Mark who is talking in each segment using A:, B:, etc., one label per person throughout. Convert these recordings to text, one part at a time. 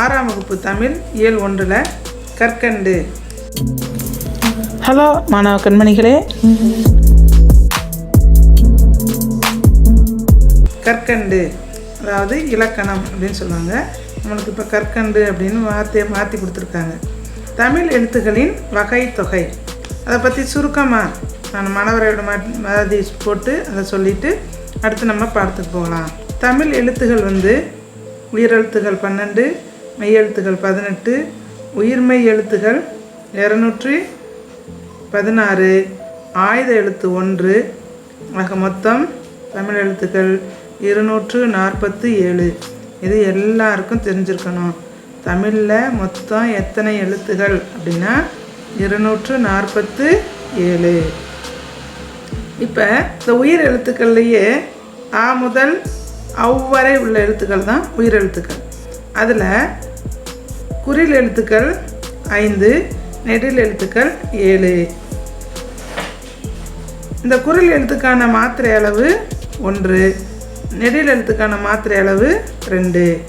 A: ஆறாம் வகுப்பு தமிழ் இயல் ஒன்றில் கற்கண்டு.
B: ஹலோ மாணவ கண்மணிகளே.
A: கற்கண்டு அதாவது இலக்கணம் அப்படின்னு சொல்லுவாங்க. நம்மளுக்கு இப்போ கற்கண்டு அப்படின்னு வார்த்தையை மாற்றி கொடுத்துருக்காங்க. தமிழ் எழுத்துக்களின் வகை தொகை அதை பற்றி சுருக்கமாக நான் மாணவரோட மாதிரி போட்டு அதை சொல்லிவிட்டு அடுத்து நம்ம பாடத்துக்கு போகலாம். தமிழ் எழுத்துகள் வந்து உயிரெழுத்துகள் பன்னெண்டு மெய்யெழுத்துகள் பதினெட்டு உயிர்மெய் எழுத்துகள் இரநூற்றி பதினாறு ஆயுத எழுத்து ஒன்று ஆக மொத்தம் தமிழ் எழுத்துக்கள் இருநூற்று நாற்பத்தி ஏழு. இது எல்லாருக்கும் தெரிஞ்சிருக்கணும். தமிழில் மொத்தம் எத்தனை எழுத்துகள் அப்படின்னா இருநூற்று நாற்பத்து ஏழு. இப்போ இந்த உயிர் எழுத்துக்கள்லையே ஆ முதல் அவ்வரை உள்ள எழுத்துக்கள் தான் உயிர் எழுத்துக்கள். அதில் குறில் எழுத்துக்கள் ஐந்து நெடில் எழுத்துக்கள் ஏழு. இந்த குரல் எழுத்துக்கான மாத்திரை அளவு ஒன்று நெடில் எழுத்துக்கான மாத்திரை அளவு ரெண்டு.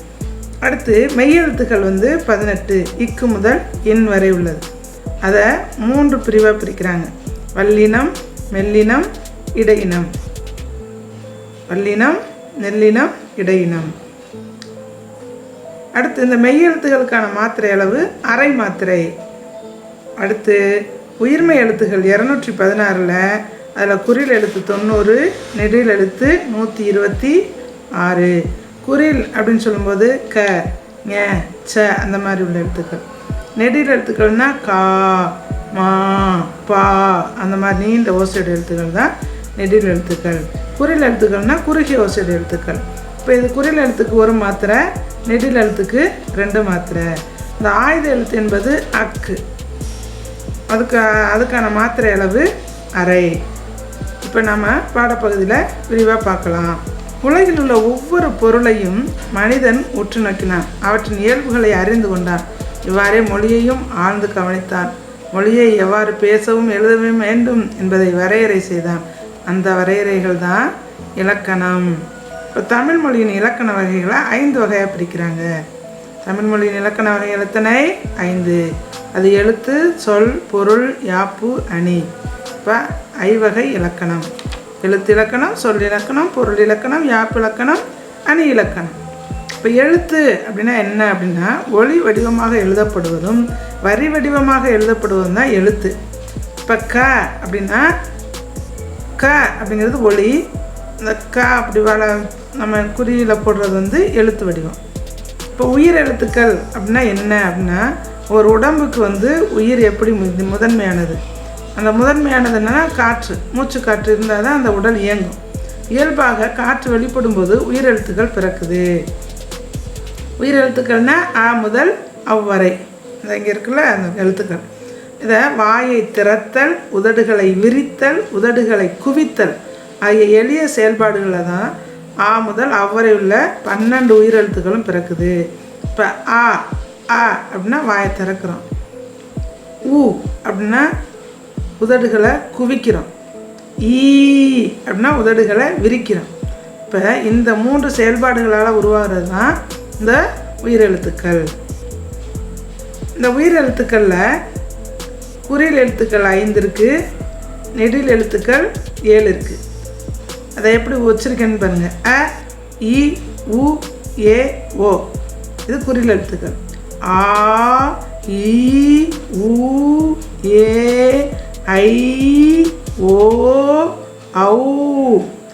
A: அடுத்து மெய்யெழுத்துக்கள் வந்து பதினெட்டு இக்கு முதல் எண் வரை உள்ளது. அதை மூன்று பிரிவாக பிரிக்கிறாங்க. வல்லினம் மெல்லினம் இடையினம். வல்லினம் நெல்லினம் இடையினம். அடுத்து இந்த மெய்யெழுத்துகளுக்கான மாத்திரை அளவு அரை மாத்திரை. அடுத்து உயிர்மை எழுத்துகள் இரநூற்றி பதினாறில் அதில் குறில் எழுத்து தொண்ணூறு நெடில் எழுத்து நூற்றி இருபத்தி ஆறு. குறில் அப்படின்னு சொல்லும்போது க ஞ ச அந்த மாதிரி உள்ள எழுத்துக்கள். நெடில் எழுத்துக்கள்னா கா மா பா அந்த மாதிரி நீண்ட ஓசைடு எழுத்துக்கள் தான் நெடில் எழுத்துக்கள். குறில் எழுத்துக்கள்னா குறுகிய ஓசைடு எழுத்துக்கள். இப்போ இது குறில் எழுத்துக்கு ஒரு மாத்திரை நெடில் எழுத்துக்கு ரெண்டு மாத்திரை. இந்த ஆயுத எழுத்து என்பது அக்கு. அதுக்கு அதுக்கான மாத்திரை அளவு அரை. இப்போ நம்ம பாடப்பகுதியில் விரிவாக பார்க்கலாம். உலகில் உள்ள ஒவ்வொரு பொருளையும் மனிதன் உற்று நோக்கினான் அவற்றின் இயல்புகளை அறிந்து கொண்டான். இவ்வாறே மொழியையும் ஆழ்ந்து கவனித்தான். மொழியை எவ்வாறு பேசவும் எழுதவும் வேண்டும் என்பதை வரையறை செய்தான். அந்த வரையறைகள் தான் இலக்கணம். இப்போ தமிழ் மொழியின் இலக்கண வகைகளை ஐந்து வகையாக பிரிக்கிறாங்க. தமிழ் மொழியின் இலக்கண வகைகள் எத்தனை ஐந்து. அது எழுத்து சொல் பொருள் யாப்பு அணி. இப்போ ஐவகை இலக்கணம். எழுத்து இலக்கணம் சொல் இலக்கணம் பொருள் இலக்கணம் யாப்பு இலக்கணம் அணி இலக்கணம். இப்போ எழுத்து அப்படின்னா என்ன அப்படின்னா ஒளி வடிவமாக எழுதப்படுவதும் வரி வடிவமாக எழுதப்படுவதும் தான் எழுத்து. இப்போ க அப்படின்னா க அப்படிங்கிறது ஒளி இந்த க அப்படி வள நம்ம குறியில் போடுறது வந்து எழுத்து வடிவம். இப்போ உயிர் எழுத்துக்கள் அப்படின்னா என்ன அப்படின்னா ஒரு உடம்புக்கு வந்து உயிர் எப்படி முதன்மையானது? அந்த முதன்மையானது என்னன்னா காற்று. மூச்சு காற்று இருந்தால் தான் அந்த உடல் இயங்கும். இயல்பாக காற்று வெளிப்படும் போது உயிரெழுத்துக்கள் பிறக்குது. உயிரெழுத்துக்கள்னா ஆ முதல் அவ்வரை இந்த இங்கே இருக்குல்ல அந்த எழுத்துக்கள். இதை வாயை திறத்தல் உதடுகளை விரித்தல் உதடுகளை குவித்தல். ஆகிய எளிய செயல்பாடுகளில் தான் ஆ முதல் அவ்வரை உள்ள பன்னெண்டு உயிரெழுத்துக்களும் பிறக்குது. இப்போ ஆ ஆ அப்படின்னா வாயை திறக்கிறோம். ஊ அப்படின்னா உதடுகளை குவிக்கிறோம். ஈ அப்படின்னா உதடுகளை விரிக்கிறோம். இப்போ இந்த மூன்று செயல்பாடுகளால் உருவாகிறது தான் இந்த உயிரெழுத்துக்கள். இந்த உயிரெழுத்துக்களில் குறியல் எழுத்துக்கள் ஐந்து இருக்குது நெடில் எழுத்துக்கள் ஏழு இருக்குது அதை எப்படி வச்சிருக்கேன்னு பாருங்கள் அ இ உ ஏ ஓ. இது குறியில் எழுத்துக்கள் ஆ இ உ ஏ ஐ ஓ ஔ.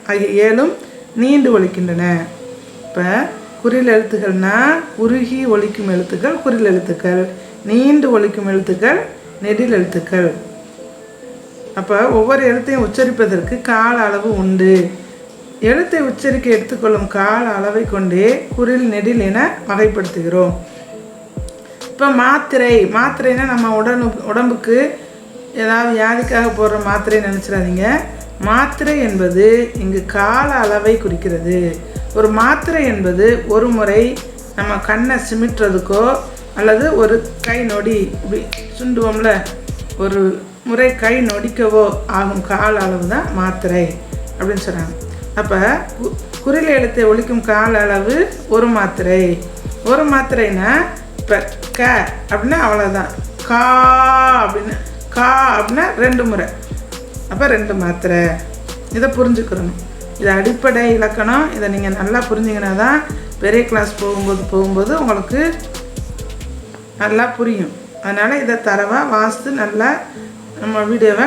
A: ஆகிய ஏழும் நீண்டு ஒழிக்கின்றன. இப்போ குறில் எழுத்துக்கள்னா குறுகி ஒலிக்கும் எழுத்துக்கள் குறில் எழுத்துக்கள் நீண்டு ஒலிக்கும் எழுத்துக்கள் நெடில் எழுத்துக்கள். அப்போ ஒவ்வொரு எழுத்தையும் உச்சரிப்பதற்கு கால அளவு உண்டு. எழுத்தை உச்சரிக்க எடுத்துக்கொள்ளும் கால அளவை கொண்டே குரில் நெடில் என வகைப்படுத்துகிறோம். இப்போ மாத்திரை. மாத்திரைனா நம்ம உடனு உடம்புக்கு ஏதாவது வியாதிக்காக போடுற மாத்திரை நினச்சிடாதீங்க. மாத்திரை என்பது இங்கு கால அளவை குறிக்கிறது. ஒரு மாத்திரை என்பது ஒரு முறை நம்ம கண்ணை சிமிட்டுறதுக்கோ அல்லது ஒரு கை நொடி இப்படி சுண்டுவோம்ல ஒரு முறை கை நொடிக்கவோ ஆகும் கால அளவு தான் மாத்திரை அப்படின்னு சொல்கிறாங்க அப்போ குறில் எழுத்தை ஒழிக்கும் கால அளவு ஒரு மாத்திரை. ஒரு மாத்திரைனா இப்போ க அப்படின்னா அவ்வளோதான் கா அப்படின்னு கா அப்படின்னா ரெண்டு முறை. அப்போ ரெண்டு மாத்திரை. இதை புரிஞ்சுக்கிறணும் இது அடிப்படை இலக்கணம். இதை நீங்கள் நல்லா புரிஞ்சிங்கன்னா தான் பெரிய கிளாஸ் போகும்போது போகும்போது உங்களுக்கு நல்லா புரியும். அதனால் இதை தரவாக வாஸ்து நல்லா நம்ம வீடியோவை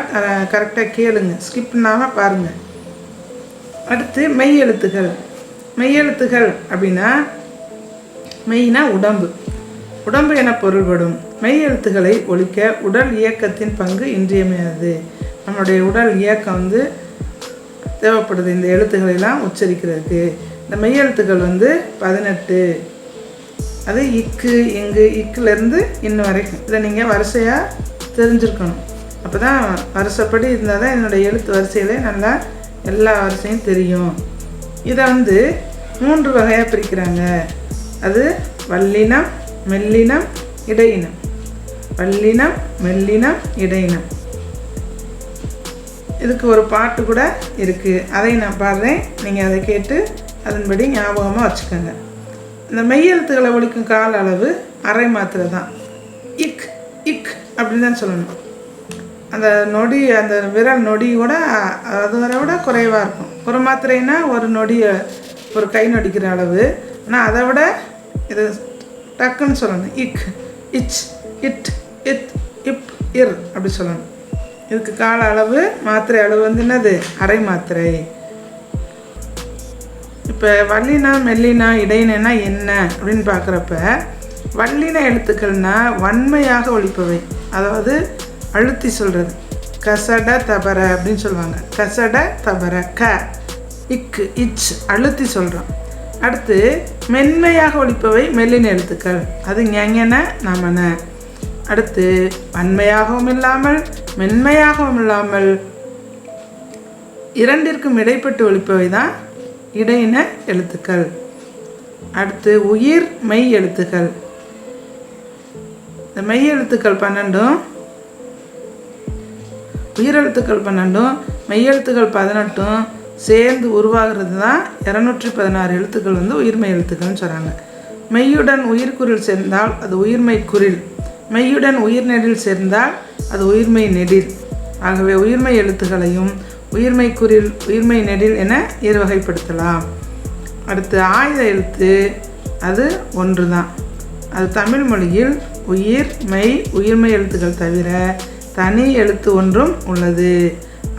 A: கரெக்டாக கேளுங்க. ஸ்கிப் பண்ணாமல் பாருங்கள் அடுத்து மெய் எழுத்துகள். மெய் எழுத்துகள் அப்படின்னா மெய்னா உடம்பு. உடம்பு என பொருள்படும். மெய் எழுத்துக்களை ஒழிக்க உடல் இயக்கத்தின் பங்கு இன்றியமையாது நம்மளுடைய உடல் இயக்கம் வந்து தேவைப்படுது. இந்த எழுத்துக்களை எல்லாம் உச்சரிக்கிறதுக்கு. இந்த மெய் எழுத்துக்கள் வந்து பதினெட்டு. அது இக்கு இங்கு இக்குலேருந்து இன்னும் வரைக்கும். இதை நீங்கள் வரிசையாக தெரிஞ்சிருக்கணும். அப்போ தான் வரிசைப்படி இருந்தால் தான் என்னுடைய எழுத்து வரிசையிலே நல்லா எல்லா வரிசையும் தெரியும். இதை வந்து மூன்று வகையாக பிரிக்கிறாங்க. அது வல்லினம் மெல்லினம் இடையினம். வல்லினம் மெல்லினம் இடையினம். இதுக்கு ஒரு பாட்டு கூட இருக்குது அதை நான் பாடுறேன். நீங்கள் அதை கேட்டு அதன்படி ஞாபகமாக வச்சுக்கோங்க. இந்த மெய்யெழுத்துக்களை ஒழிக்கும் கால அளவு அரை மாத்திரை தான் இக் இக் அப்படின்னு தான் சொல்லணும். அந்த நொடி அந்த விரல் நொடியோட அது வரை விட குறைவாக இருக்கும். ஒரு மாத்திரைனா ஒரு நொடி ஒரு கை நொடிக்கிற அளவு. ஆனால் அதை விட இது டக்குன்னு சொல்லணும். இக் இச் இட் இத் இப் இர் அப்படி சொல்லணும். இதுக்கு கால அளவு மாத்திரை அளவு வந்து என்னது? அரை மாத்திரை. இப்போ வல்லினா மெல்லினா இடையினா என்ன அப்படின்னு பார்க்குறப்ப வல்லின எழுத்துக்கள்னால் வன்மையாக ஒழிப்பவை. அதாவது அழுத்தி சொல்கிறது கசட தபர அப்படின்னு சொல்லுவாங்க. கசட தபர க இக்கு இச் அழுத்தி சொல்கிறோம் அடுத்து மென்மையாக ஒழிப்பவை மெல்லின எழுத்துக்கள். அது ஞங்கன நமன அடுத்து வன்மையாகவும் இல்லாமல் மென்மையாகவும் இல்லாமல். இரண்டிற்கும் இடைப்பட்டு ஒழிப்பவை தான் இடையின எழுத்துக்கள். அடுத்து உயிர் மெய் எழுத்துக்கள். இந்த மெய் எழுத்துக்கள் பன்னெண்டும் உயிரெழுத்துக்கள் பன்னெண்டும் மெய்யெழுத்துக்கள் பதினெட்டும் சேர்ந்து உருவாகிறது தான் இரநூற்றி பதினாறு எழுத்துக்கள் வந்து உயிர்மை எழுத்துக்கள்னு சொல்கிறாங்க மெய்யுடன் உயிர்குறில் சேர்ந்தால் அது உயிர்மை குரில் மெய்யுடன் உயிர் நெடில் சேர்ந்தால் அது உயிர்மை நெடில். ஆகவே உயிர்மை எழுத்துக்களையும் உயிர்மை குரில் உயிர்மை நெடில் என இருவகைப்படுத்தலாம் அடுத்து ஆயுத எழுத்து அது ஒன்று தான் அது தமிழ் மொழியில் உயிர் மெய் உயிர்மை எழுத்துக்கள் தவிர தனி எழுத்து ஒன்றும் உள்ளது.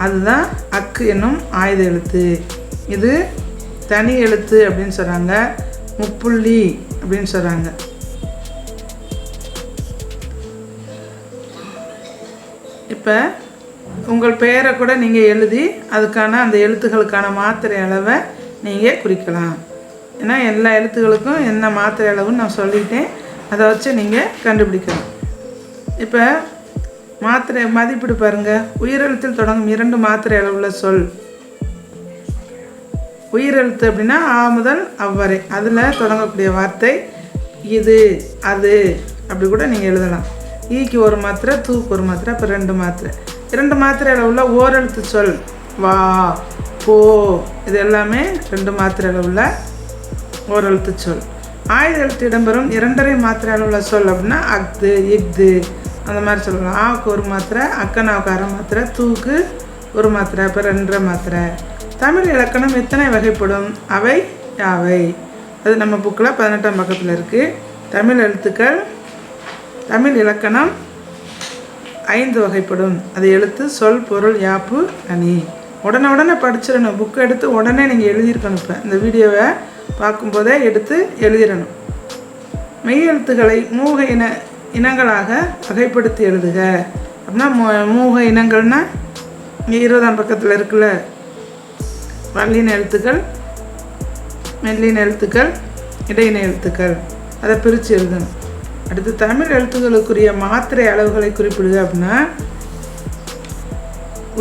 A: அதுதான் அக்கு என்னும் ஆயுத எழுத்து. இது தனி எழுத்து அப்படின்னு சொல்கிறாங்க முப்புள்ளி அப்படின்னு சொல்கிறாங்க இப்போ உங்கள் பெயரை கூட நீங்கள் எழுதி அதுக்கான அந்த எழுத்துக்களுக்கான மாத்திரை அளவை நீங்கள் குறிக்கலாம். ஏன்னா எல்லா எழுத்துக்களுக்கும் என்ன மாத்திரை அளவுன்னு நான் சொல்லிட்டேன். அதை வச்சு நீங்கள் கண்டுபிடிக்கலாம். இப்போ மாத்திரை மதிப்பிடு பாருங்கள் உயிரெழுத்தில் தொடங்கும் இரண்டு மாத்திரை அளவுள்ள சொல். உயிரெழுத்து அப்படின்னா ஆ முதல் அவ்வரை அதில் தொடங்கக்கூடிய வார்த்தை இது அது. அப்படி கூட நீங்கள் எழுதலாம். ஈக்கு ஒரு மாத்திரை தூக்கு ஒரு மாத்திரை அப்போ ரெண்டு மாத்திரை. இரண்டு மாத்திரையில் உள்ள ஓரெழுத்து சொல் வா போ. இது எல்லாமே ரெண்டு மாத்திரையில் உள்ள ஓரெழுத்து சொல். ஆயுத எழுத்து இடம்பெறும் இரண்டரை மாத்திரையில் உள்ள சொல் அப்படின்னா அக்து இஃது. அந்த மாதிரி சொல்லலாம் ஆவுக்கு ஒரு மாத்திரை அக்கனாவுக்கு அரை மாத்திரை தூக்கு ஒரு மாத்திரை அப்போ ரெண்டரை மாத்திரை. தமிழ் இலக்கணம் எத்தனை வகைப்படும்? அவை யாவை? அது நம்ம புக்கில் பதினெட்டாம் பக்கத்தில் இருக்குது தமிழ் எழுத்துக்கள் தமிழ் இலக்கணம் ஐந்து வகைப்படும். அது எழுத்து சொல் பொருள் யாப்பு அணி. உடனே உடனே படிச்சிடணும். புக்கை எடுத்து உடனே நீங்கள் எழுதியிருக்கணும் இப்போ. இந்த வீடியோவை பார்க்கும்போதே எடுத்து எழுதிடணும். மெய் எழுத்துக்களை மூக இன இனங்களாக வகைப்படுத்தி எழுதுக. அப்படின்னா மூக இனங்கள்னால் இங்கே இருபதாம் பக்கத்தில் இருக்குல்ல? வல்லின எழுத்துக்கள் மெல்லின எழுத்துக்கள் இடையின எழுத்துக்கள். அதை பிரித்து எழுதணும். அடுத்து தமிழ் எழுத்துக்களுக்குரிய மாத்திரை அளவுகளை குறிப்பிடுக அப்படின்னா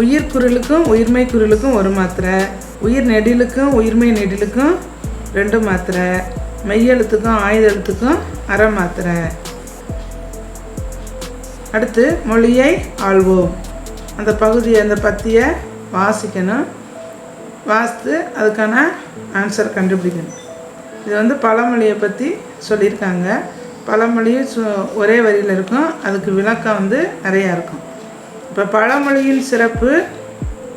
A: உயிர் குரலுக்கும் உயிர்மை குரலுக்கும் ஒரு மாத்திரை. உயிர் நெடிலுக்கும் உயிர்மை நெடிலுக்கும் ரெண்டு மாத்திரை. மெய்யெழுத்துக்கும் ஆயுத எழுத்துக்கும் அரை மாத்திரை. அடுத்து மொழியை ஆள்வோம். அந்த பகுதியை அந்த பத்தியை வாசிக்கணும். வாசித்து அதுக்கான ஆன்சர் கண்டுபிடிக்கணும். இது வந்து பழமொழியை பற்றி சொல்லியிருக்காங்க. பழமொழியும் சு ஒரே வரியில் இருக்கும். அதுக்கு விளக்கம் வந்து நிறையா இருக்கும். இப்போ பழமொழியின் சிறப்பு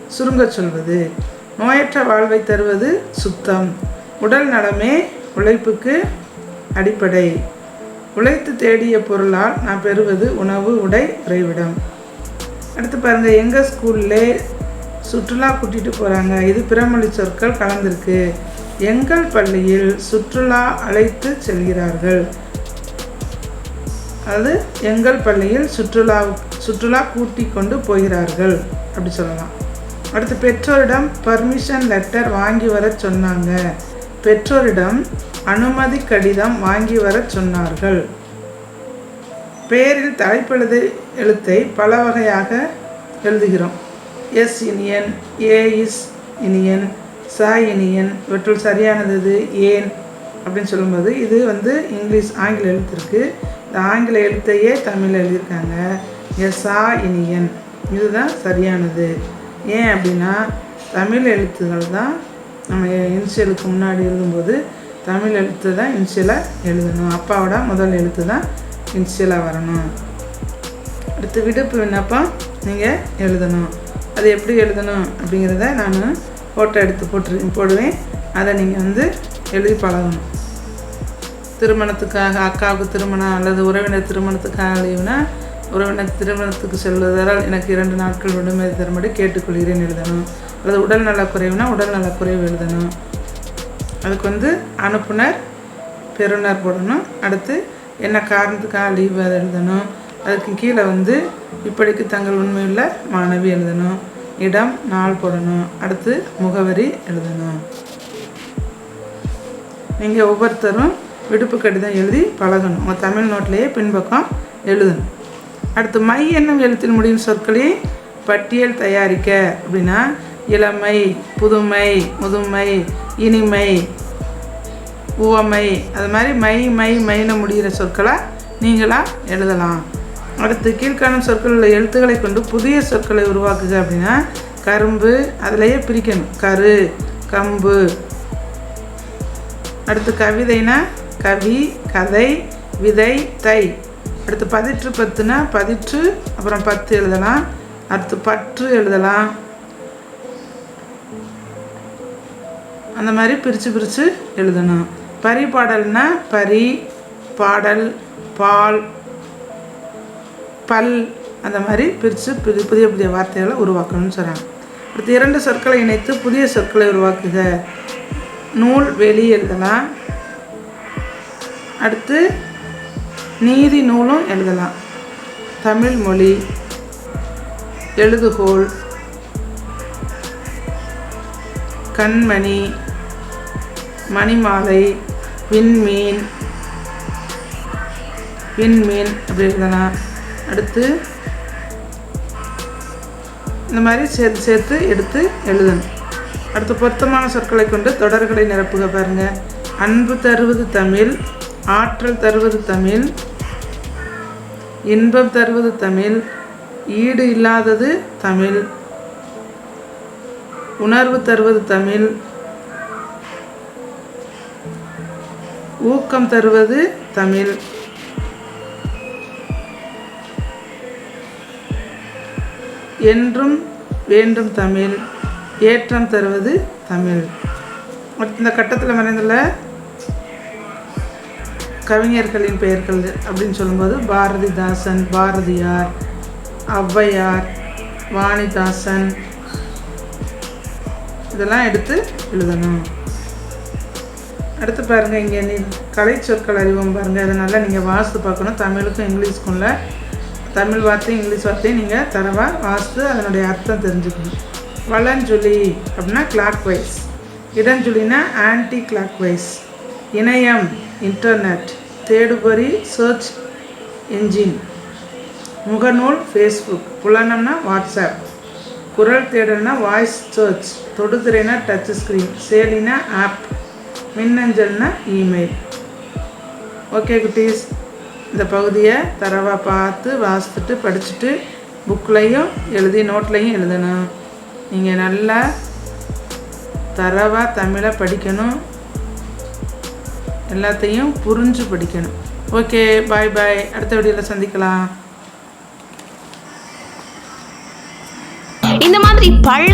A: சுருங்கச் சொல்வது. நோயற்ற வாழ்வை தருவது சுத்தம். உடல் நலமே உழைப்புக்கு அடிப்படை. உழைத்து தேடிய பொருளால் நான் பெறுவது உணவு உடை உறைவிடம் அடுத்து பாருங்கள் எங்கள் ஸ்கூல்லே சுற்றுலா கூட்டிகிட்டு போகிறாங்க இது பிறமொழி சொற்கள் கலந்திருக்கு. எங்கள் பள்ளியில் சுற்றுலா அழைத்து செல்கிறார்கள். அது எங்கள் பள்ளியில் சுற்றுலா சுற்றுலா கூட்டி கொண்டு போகிறார்கள் அப்படி சொல்லலாம். அடுத்து பெற்றோரிடம் பர்மிஷன் லெட்டர் வாங்கி வர சொன்னாங்க. பெற்றோரிடம் அனுமதி கடிதம் வாங்கி வர சொன்னார்கள். பெயரில் தலைப்பெழுது எழுத்தை பல வகையாக எழுதுகிறோம். S Iniyan A is Iniyan ச இனியன் இவற்றுள் சரியானது இது ஏன் அப்படின்னு சொல்லும்போது இது வந்து இங்கிலீஷ் ஆங்கில எழுத்திற்கு. இந்த ஆங்கில எழுத்தையே தமிழில் எழுதியிருக்காங்க. எஸ் ஆ இனியன். இதுதான் சரியானது. ஏன் அப்படின்னா தமிழ் எழுத்துகள் தான் நம்ம இன்சியலுக்கு முன்னாடி எழுதும்போது தமிழ் எழுத்து தான் இன்ஷியலாக எழுதணும். அப்பாவோட முதல் எழுத்து தான் இன்ஷியலாக வரணும். அடுத்து விடுப்பு விண்ணப்பம் நீங்கள் எழுதணும். அது எப்படி எழுதணும் அப்படிங்கிறத நான் ஃபோட்டோ எடுத்து போட்டு போடுவேன். அதை நீங்கள் வந்து எழுதி பழகணும். திருமணத்துக்காக அக்காவுக்கு திருமணம் அல்லது உறவினர் திருமணத்துக்காக லீவுனா உறவினர் திருமணத்துக்கு செல்வதால் எனக்கு இரண்டு நாட்கள் விடுமுறை தரும்படி கேட்டுக்கொள்கிறேன் எழுதணும். அல்லது உடல் நலக்குறைவுனா உடல் நலக்குறைவு எழுதணும். அதுக்கு வந்து அனுப்புனர் பெறுநர் போடணும். அடுத்து என்ன காரணத்துக்காக லீவ் அதை எழுதணும்? அதுக்கு கீழே வந்து இப்படிக்கு தங்கள் உண்மையுள்ள மாணவி எழுதணும். இடம் நாள் போடணும். அடுத்து முகவரி எழுதணும். நீங்கள் ஒவ்வொருத்தரும் விடுப்பு கடிதம் எழுதி பழகணும். உங்கள் தமிழ் நோட்லேயே பின்பக்கம் எழுதணும். அடுத்து மை என்னும் எழுத்தில் முடியும் சொற்களை பட்டியல் தயாரிக்க. அப்படின்னா இளமை புதுமை முதுமை இனிமை உவமை அது மாதிரி மை மை மைன முடிகிற சொற்களை நீங்களாக எழுதலாம். அடுத்து கீழ்காணும் சொற்களில் எழுத்துக்களை கொண்டு புதிய சொற்களை உருவாக்குக அப்படின்னா கரும்பு அதிலேயே பிரிக்கணும். கரு கம்பு. அடுத்து கவிதைனா கவி கதை விதை தை. அடுத்து பதிற்று பத்துனா பதிற்று அப்புறம் பத்து எழுதலாம். அடுத்து பற்று எழுதலாம். அந்த மாதிரி பிரித்து பிரித்து எழுதணும். பரி பாடல்னா பரி பாடல் பால் பல் அந்த மாதிரி பிரித்து புது புதிய புதிய வார்த்தைகளை உருவாக்கணும்னு சொல்கிறாங்க அடுத்து இரண்டு சொற்களை இணைத்து புதிய சொற்களை உருவாக்குக. நூல் வெளி எழுதலாம். அடுத்து நீதி நூலும் எழுதலாம். தமிழ் மொழி எழுதுகோள் கண்மணி மணிமாலை விண்மீன் விண்மீன் அப்படி இருந்தனா அடுத்து இந்த மாதிரி சேர்த்து சேர்த்து எடுத்து எழுதணும். அடுத்து பொருத்தமான சொற்களை கொண்டு தொடர்களை நிரப்புக பாருங்கள் அன்பு தருவது தமிழ் ஆற்றல் தருவது தமிழ் இன்பம் தருவது தமிழ் ஈடு இல்லாதது தமிழ் உணர்வு தருவது தமிழ் ஊக்கம் தருவது தமிழ். என்றும் வேண்டும் தமிழ். ஏற்றம் தருவது தமிழ். இந்த கட்டத்தில் மறைந்துள்ள கவிஞர்களின் பெயர்கள் அப்படின்னு சொல்லும்போது பாரதிதாசன் பாரதியார் ஔவையார் வாணிதாசன். இதெல்லாம் எடுத்து எழுதணும். அடுத்து பாருங்கள் இங்கே நீ கலை சொற்கள் அறிவோம் பாருங்கள் அதனால் நீங்கள் வாசித்து பார்க்கணும். தமிழுக்கும் இங்கிலீஷ்க்குள்ள தமிழ் வார்த்தையும் இங்கிலீஷ் வார்த்தையும் நீங்கள் தரவாக வாசித்து அதனுடைய அர்த்தம் தெரிஞ்சுக்கணும். வளஞ்சொலி அப்படின்னா கிளாக் வைஸ் இடஞ்சொலினா ஆன்டி கிளாக் வைஸ் இணையம் இன்டர்நெட் தேடுபொறி சர்ச் என்ஜின் முகநூல் ஃபேஸ்புக் புலனம்னா வாட்ஸ்அப் குரல் தேடல்னா வாய்ஸ் சர்ச் தொடுதிரைனா டச் ஸ்க்ரீன் செயலினா ஆப் மின்னஞ்சல்னா இமெயில் ஓகே குட்டீஸ். இந்த பகுதியை தரவாக பார்த்து வாசித்துட்டு படிச்சுட்டு புக்லையும் எழுதி நோட்லையும் எழுதணும். நீங்கள் நல்லா தரவாக தமிழை படிக்கணும். எல்லாத்தையும் புரிஞ்சு படிக்கணும். ஓகே பாய் பாய் அடுத்த வீடியோவில் சந்திக்கலாம்.
B: இந்த மாதிரி பல